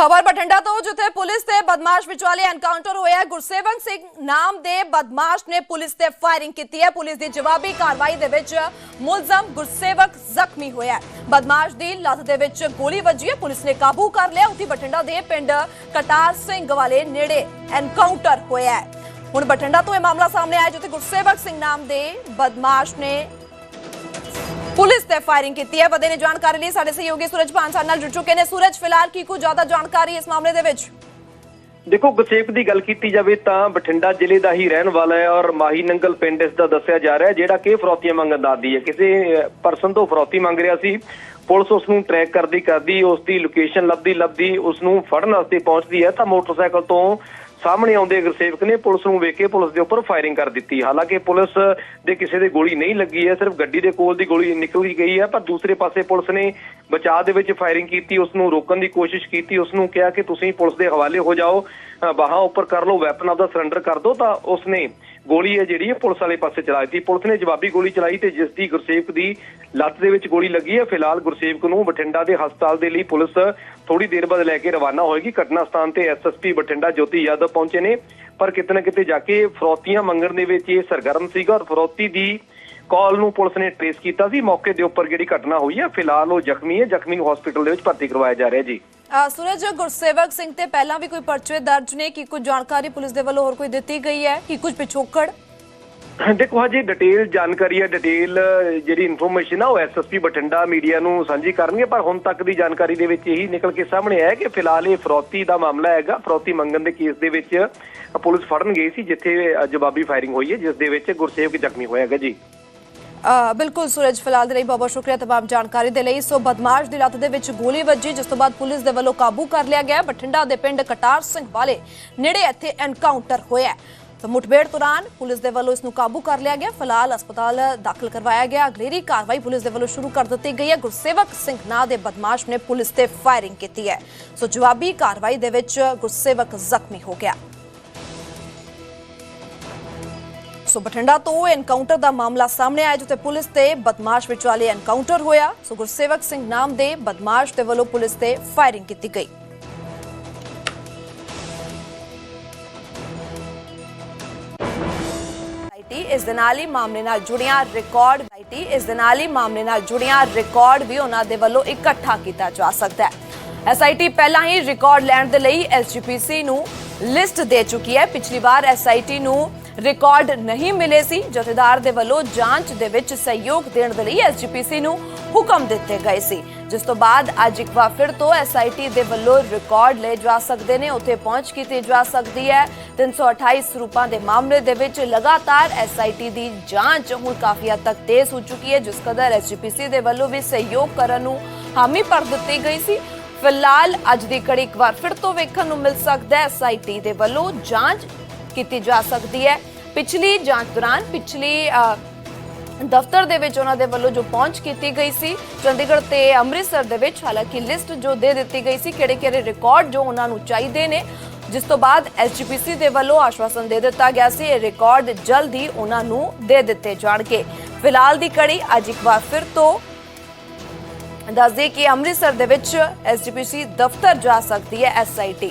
ਖਬਰ ਬਠਿੰਡਾ ਤੋਂ, ਜਿੱਥੇ ਪੁਲਿਸ ਤੇ ਬਦਮਾਸ਼ ਵਿਚਾਲੇ ਐਨਕਾਊਂਟਰ ਹੋਇਆ ਹੈ। ਸਿੰਘ ਨਾਮ ਦੇ ਬਦਮਾਸ਼ ਨੇ ਪੁਲਿਸ ਤੇ ਫਾਇਰਿੰਗ ਕੀਤੀ ਹੈ। ਪੁਲਿਸ ਦੀ ਜਵਾਬੀ ਕਾਰਵਾਈ ਦੇ ਵਿੱਚ ਮੁਲਜ਼ਮ ਗੁਰਸੇਵਕ ਜ਼ਖਮੀ ਹੋਇਆ ਬਦਮਾਸ਼ ਦੀ ਲੱਤ ਦੇ ਵਿੱਚ ਗੋਲੀ ਵੱਜੀ ਹੈ, ਪੁਲਿਸ ਨੇ ਕਾਬੂ ਕਰ ਲਿਆ। ਉੱਥੇ ਬਠਿੰਡਾ ਦੇ ਪਿੰਡ ਕਟਾਰ ਸਿੰਘ ਵਾਲੇ ਨੇੜੇ ਐਨਕਾਊਂਟਰ ਹੋਇਆ ਹੁਣ ਬਠਿੰਡਾ ਤੋਂ ਇਹ ਮਾਮਲਾ ਸਾਹਮਣੇ ਆਇਆ, ਜਿੱਥੇ ਗੁਰਸੇਵਕ ਸਿੰਘ ਨਾਮ ਦੇ ਬਦਮਾਸ਼ ਨੇ ਪੁਲਿਸ ਤੇ ਫਾਇਰਿੰਗ ਕੀਤੀ ਹੈ। ਬਦੇ ਨੇ ਜਾਣਕਾਰੀ ਲਈ ਸਾਡੇ ਸਹਿਯੋਗੀ ਸੂਰਜ ਭਾਨ ਨਾਲ ਜੁੜ ਚੁੱਕੇ ਨੇ। ਸੂਰਜ, ਫਿਲਹਾਲ ਕੀ ਕੁਝ ਜ਼ਿਆਦਾ ਜਾਣਕਾਰੀ ਇਸ ਮਾਮਲੇ ਦੇ ਵਿੱਚ? ਦੇਖੋ ਗੁਰਸੇਵਕ ਦੀ ਗੱਲ ਕੀਤੀ ਜਾਵੇ ਤਾਂ ਬਠਿੰਡਾ ਜ਼ਿਲ੍ਹੇ ਦਾ ਹੀ ਰਹਿਣ ਵਾਲਾ ਹੈ ਔਰ ਮਾਹੀ ਨੰਗਲ ਪਿੰਡ ਇਸ ਦਾ ਦੱਸਿਆ ਜਾ ਰਿਹਾ ਹੈ, ਜਿਹੜਾ ਕਿ ਫਰੌਤੀਆਂ ਮੰਗਣ ਦਾ ਹੈ। ਕਿਸੇ ਪਰਸਨ ਤੋਂ ਫਰੌਤੀ ਮੰਗ ਰਿਹਾ ਸੀ। ਪੁਲਿਸ ਉਸ ਨੂੰ ਟਰੈਕ ਕਰਦੀ ਕਰਦੀ ਉਸ ਦੀ ਲੋਕੇਸ਼ਨ ਲੱਭਦੀ ਲੱਭਦੀ ਉਸ ਨੂੰ ਫੜਨ ਵਾਸਤੇ ਪਹੁੰਚਦੀ ਹੈ ਤਾਂ ਮੋਟਰਸਾਈਕਲ ਤੋਂ ਸਾਹਮਣੇ ਆਉਂਦੇ ਗੁਰਸੇਵਕ ਨੇ ਪੁਲਿਸ ਨੂੰ ਵੇਖ ਕੇ ਪੁਲਿਸ ਦੇ ਉੱਪਰ ਫਾਇਰਿੰਗ ਕਰ ਦਿੱਤੀ। ਹਾਲਾਂਕਿ ਪੁਲਿਸ ਦੇ ਕਿਸੇ ਦੇ ਗੋਲੀ ਨਹੀਂ ਲੱਗੀ ਹੈ, ਸਿਰਫ ਗੱਡੀ ਦੇ ਕੋਲ ਦੀ ਗੋਲੀ ਨਿਕਲ ਗਈ ਹੈ, ਪਰ ਦੂਸਰੇ ਪਾਸੇ ਪੁਲਿਸ ਨੇ ਬਚਾਅ ਦੇ ਵਿੱਚ ਫਾਇਰਿੰਗ ਕੀਤੀ, ਉਸ ਨੂੰ ਰੋਕਣ ਦੀ ਕੋਸ਼ਿਸ਼ ਕੀਤੀ, ਉਸ ਨੂੰ ਕਿਹਾ ਕਿ ਤੁਸੀਂ ਪੁਲਿਸ ਦੇ ਹਵਾਲੇ ਹੋ ਜਾਓ ਬਾਹਾਂ ਉੱਪਰ ਕਰ ਲਓ ਵੈਪਨ ਆਪਦਾ ਸਰੈਂਡਰ ਕਰ ਦਿਓ, ਤਾਂ ਉਸ ਨੇ ਗੋਲੀ ਹੈ ਜਿਹੜੀ ਹੈ ਪੁਲਿਸ ਵਾਲੇ ਪਾਸੇ ਚਲਾ ਦਿੱਤੀ। ਪੁਲਿਸ ਨੇ ਜਵਾਬੀ ਗੋਲੀ ਚਲਾਈ ਤੇ ਜਿਸ ਦੀ ਗੁਰਸੇਵਕ ਦੀ ਲੱਤ ਦੇ ਵਿੱਚ ਗੋਲੀ ਲੱਗੀ ਹੈ। ਫਿਲਹਾਲ ਗੁਰਸੇਵਕ ਨੂੰ ਬਠਿੰਡਾ ਦੇ ਹਸਪਤਾਲ ਦੇ ਲਈ ਪੁਲਿਸ ਥੋੜੀ ਦੇਰ ਬਾਅਦ ਲੈ ਕੇ ਰਵਾਨਾ ਹੋਏਗੀ। ਘਟਨਾ ਸਥਾਨ ਤੇ ਐਸਐਸਪੀ ਬਠਿੰਡਾ ਜੋਤੀ ਯਾਦਵ ਪਹੁੰਚੇ ਨੇ। ਪਰ ਕਿਤੇ ਨਾ ਕਿਤੇ ਜਾ ਕੇ ਫਰੋਤੀਆਂ ਮੰਗਣ ਦੇ ਵਿੱਚ ਇਹ ਸਰਗਰਮ ਸੀਗਾ ਔਰ ਫਰੋਤੀ ਦੀ ਕਾਲ ਨੂੰ ਪੁਲਿਸ ਨੇ ਟ੍ਰੇਸ ਕੀਤਾ ਸੀ। ਮੌਕੇ ਦੇ ਉੱਪਰ ਜਿਹੜੀ ਘਟਨਾ ਹੋਈ ਹੈ, ਫਿਲਹਾਲ ਉਹ ਜ਼ਖਮੀ ਹੈ। ਜ਼ਖਮੀ ਨੂੰ ਹਸਪੀਟਲ ਦੇ ਵਿੱਚ ਭਰਤੀ ਕਰਵਾਇਆ ਜਾ ਰਿਹਾ ਜੀ। ਸੂਰਜ, ਗੁਰਸੇਵਕ ਸਿੰਘ ਤੇ ਪਹਿਲਾਂ ਵੀ ਕੋਈ ਪਰਚੇ ਦਰਜ ਨੇ? ਕੀ ਕੁਝ ਜਾਣਕਾਰੀ ਪੁਲਿਸ ਦੇ ਵੱਲੋਂ ਹੋਰ ਕੋਈ ਦਿੱਤੀ ਗਈ ਹੈ? ਕੀ ਕੁਝ ਪਿਛੋਕੜ? ਦੇਖੋ ਹਜੇ ਡਿਟੇਲ ਜਾਣਕਾਰੀ ਹੈ ਡਿਟੇਲ ਜਿਹੜੀ ਇਨਫੋਰਮੇਸ਼ਨ ਆ, ਉਹ ਐਸਐਸਪੀ ਬਠਿੰਡਾ ਮੀਡੀਆ ਨੂੰ ਸਾਂਝੀ ਕਰਨਗੇ, ਪਰ ਹੁਣ ਤੱਕ ਦੀ ਜਾਣਕਾਰੀ ਦੇ ਵਿੱਚ ਇਹੀ ਨਿਕਲ ਕੇ ਸਾਹਮਣੇ ਆਇਆ ਕਿ ਫਿਲਹਾਲ ਇਹ ਫਰੌਤੀ ਦਾ ਮਾਮਲਾ ਹੈਗਾ। ਫਰੌਤੀ ਮੰਗਣ ਦੇ ਕੇਸ ਦੇ ਵਿੱਚ ਪੁਲਿਸ ਫੜਨ ਗਈ ਸੀ, ਜਿੱਥੇ ਜਵਾਬੀ ਫਾਇਰਿੰਗ ਹੋਈ ਹੈ, ਜਿਸ ਦੇ ਵਿੱਚ ਗੁਰਸੇਵਕ ਜ਼ਖਮੀ ਹੋਇਆ ਹੈਗਾ ਜੀ। ਬਿਲਕੁਲ ਸੂਰਜ ਫਿਲਹਾਲ ਦੇ ਲਈ ਬਹੁਤ ਬਹੁਤ ਸ਼ੁਕਰੀਆ ਤਮਾਮ ਜਾਣਕਾਰੀ ਦੇ ਲਈ। ਸੋ ਬਦਮਾਸ਼ ਦੀ ਲੱਤ ਦੇ ਵਿੱਚ ਗੋਲੀ ਵੱਜੀ, ਜਿਸ ਤੋਂ ਬਾਅਦ ਪੁਲਿਸ ਦੇ ਵੱਲੋਂ ਕਾਬੂ ਕਰ ਲਿਆ ਗਿਆ। ਬਠਿੰਡਾ ਦੇ ਪਿੰਡ ਕਟਾਰ ਸਿੰਘ ਵਾਲੇ ਨੇੜੇ ਇੱਥੇ ਐਨਕਾਊਂਟਰ ਹੋਇਆ ਹੈ। ਤਾਂ ਮੁਠਭੇੜ ਦੌਰਾਨ ਪੁਲਿਸ ਦੇ ਵੱਲੋਂ ਇਸ ਨੂੰ ਕਾਬੂ ਕਰ ਲਿਆ ਗਿਆ। ਫਿਲਹਾਲ ਹਸਪਤਾਲ ਦਾਖਲ ਕਰਵਾਇਆ ਗਿਆ। ਅਗਲੇਰੀ ਕਾਰਵਾਈ ਪੁਲਿਸ ਦੇ ਵੱਲੋਂ ਸ਼ੁਰੂ ਕਰ ਦਿੱਤੀ ਗਈ ਹੈ। ਗੁਰਸੇਵਕ ਸਿੰਘ ਨਾਂ ਦੇ ਬਦਮਾਸ਼ ਨੇ ਪੁਲਿਸ ਤੇ ਫਾਇਰਿੰਗ ਕੀਤੀ ਹੈ। ਸੋ ਜਵਾਬੀ ਕਾਰਵਾਈ ਦੇ ਵਿੱਚ ਗੁਰਸੇਵਕ ਜ਼ਖਮੀ ਹੋ ਗਿਆ। ਸੋ ਬਠਿੰਡਾ ਤੋਂ ਐਨਕਾਊਂਟਰ ਦਾ ਮਾਮਲਾ ਸਾਹਮਣੇ ਆਇਆ, ਜਿੱਥੇ ਪੁਲਿਸ ਤੇ ਬਦਮਾਸ਼ ਵਿਚਾਲੇ ਐਨਕਾਊਂਟਰ ਹੋਇਆ। ਸੋ ਗੁਰਸੇਵਕ ਸਿੰਘ ਨਾਮ ਦੇ ਬਦਮਾਸ਼ ਦੇ ਵੱਲੋਂ ਪੁਲਿਸ ਤੇ ਫਾਇਰਿੰਗ ਕੀਤੀ ਗਈ। ਇਸ ਦੇ ਨਾਲ ਹੀ ਮਾਮਲੇ ਨਾਲ ਜੁੜੀਆਂ ਰਿਕਾਰਡ ਆਈਟੀ ਇਸ ਦੇ ਨਾਲ ਹੀ ਮਾਮਲੇ ਨਾਲ ਜੁੜੀਆਂ ਰਿਕਾਰਡ ਵੀ ਉਹਨਾਂ ਦੇ ਵੱਲੋਂ ਇਕੱਠਾ ਕੀਤਾ ਜਾ ਸਕਦਾ ਹੈ। ਐਸਆਈਟੀ ਪਹਿਲਾਂ ਹੀ ਰਿਕਾਰਡ ਲੈਣ ਦੇ ਲਈ ਐਸਜੀਪੀਸੀ ਨੂੰ ਲਿਸਟ ਦੇ ਚੁੱਕੀ ਹੈ। ਪਿਛਲੀ ਵਾਰ ਐਸਆਈਟੀ ਨੂੰ ਰਿਕਾਰਡ ਨਹੀਂ ਮਿਲੇ ਸੀ। ਜਥੇਦਾਰ ਦੇ ਵੱਲੋਂ ਜਾਂਚ ਦੇ ਵਿੱਚ ਸਹਿਯੋਗ ਦੇਣ ਦੇ ਲਈ ਐਸਜੀਪੀਸੀ ਨੂੰ ਹੁਕਮ ਦਿੱਤੇ ਗਏ ਸੀ। ਜਿਸ ਤੋਂ ਬਾਅਦ ਅੱਜ ਇੱਕ ਵਾਰ ਫਿਰ ਤੋਂ ਐਸਆਈਟੀ ਦੇ ਵੱਲੋਂ ਰਿਕਾਰਡ ਲਏ ਜਾ ਸਕਦੇ ਨੇ। ਉੱਥੇ ਪਹੁੰਚ ਕੀਤੀ ਜਾ ਸਕਦੀ ਹੈ। 328 ਸਰੂਪਾਂ ਦੇ ਮਾਮਲੇ ਦੇ ਵਿੱਚ ਲਗਾਤਾਰ ਐਸਆਈਟੀ ਦੀ ਜਾਂਚ ਹੁਣ ਕਾਫੀ ਹੱਦ ਤੱਕ ਤੇਜ਼ ਹੋ ਚੁੱਕੀ ਹੈ। ਜਿਸ ਕਦਰ ਐਸਜੀਪੀਸੀ ਦੇ ਵੱਲੋਂ ਵੀ ਸਹਿਯੋਗ ਕਰਨ ਨੂੰ ਹਾਮੀ ਭਰ ਦਿੱਤੀ ਗਈ ਸੀ। ਫਿਲਹਾਲ ਅੱਜ ਦੀ ਕੜੀ ਇੱਕ ਵਾਰ ਫਿਰ ਤੋਂ ਵੇਖਣ ਨੂੰ ਮਿਲ ਸਕਦਾ ਹੈ। ਐਸਆਈਟੀ ਦੇ ਵੱਲੋਂ ਜਾਂਚ ਕੀਤੀ ਜਾ ਸਕਦੀ ਹੈ। ਪਿਛਲੀ ਜਾਂਚ ਦੌਰਾਨ ਪਿਛਲੀ ਦਫ਼ਤਰ ਦੇ ਵਿੱਚ ਉਹਨਾਂ ਦੇ ਵੱਲੋਂ ਜੋ ਪਹੁੰਚ ਕੀਤੀ ਗਈ ਸੀ, ਚੰਡੀਗੜ੍ਹ ਤੇ ਅੰਮ੍ਰਿਤਸਰ ਦੇ ਵਿੱਚ, ਹਾਲਾਂਕਿ ਲਿਸਟ ਜੋ ਦੇ ਦਿੱਤੀ ਗਈ ਸੀ ਕਿਹੜੇ ਕਿਹੜੇ ਰਿਕਾਰਡ ਜੋ ਉਹਨਾਂ ਨੂੰ ਚਾਹੀਦੇ ਨੇ, ਜਿਸ ਤੋਂ ਬਾਅਦ ਐਸਜੀਪੀਸੀ ਦੇ ਵੱਲੋਂ ਆਸ਼ਵਾਸਨ ਦੇ ਦਿੱਤਾ ਗਿਆ ਸੀ, ਇਹ ਰਿਕਾਰਡ ਜਲਦ ਹੀ ਉਹਨਾਂ ਨੂੰ ਦੇ ਦਿੱਤੇ ਜਾਣਗੇ। ਫਿਲਹਾਲ ਦੀ ਕੜੀ ਅੱਜ ਇੱਕ ਵਾਰ ਫਿਰ ਤੋਂ ਦੱਸਦੇ ਕਿ ਅੰਮ੍ਰਿਤਸਰ ਦੇ ਵਿੱਚ ਐਸਜੀਪੀਸੀ ਦਫ਼ਤਰ ਜਾ ਸਕਦੀ ਹੈ ਐਸਆਈਟੀ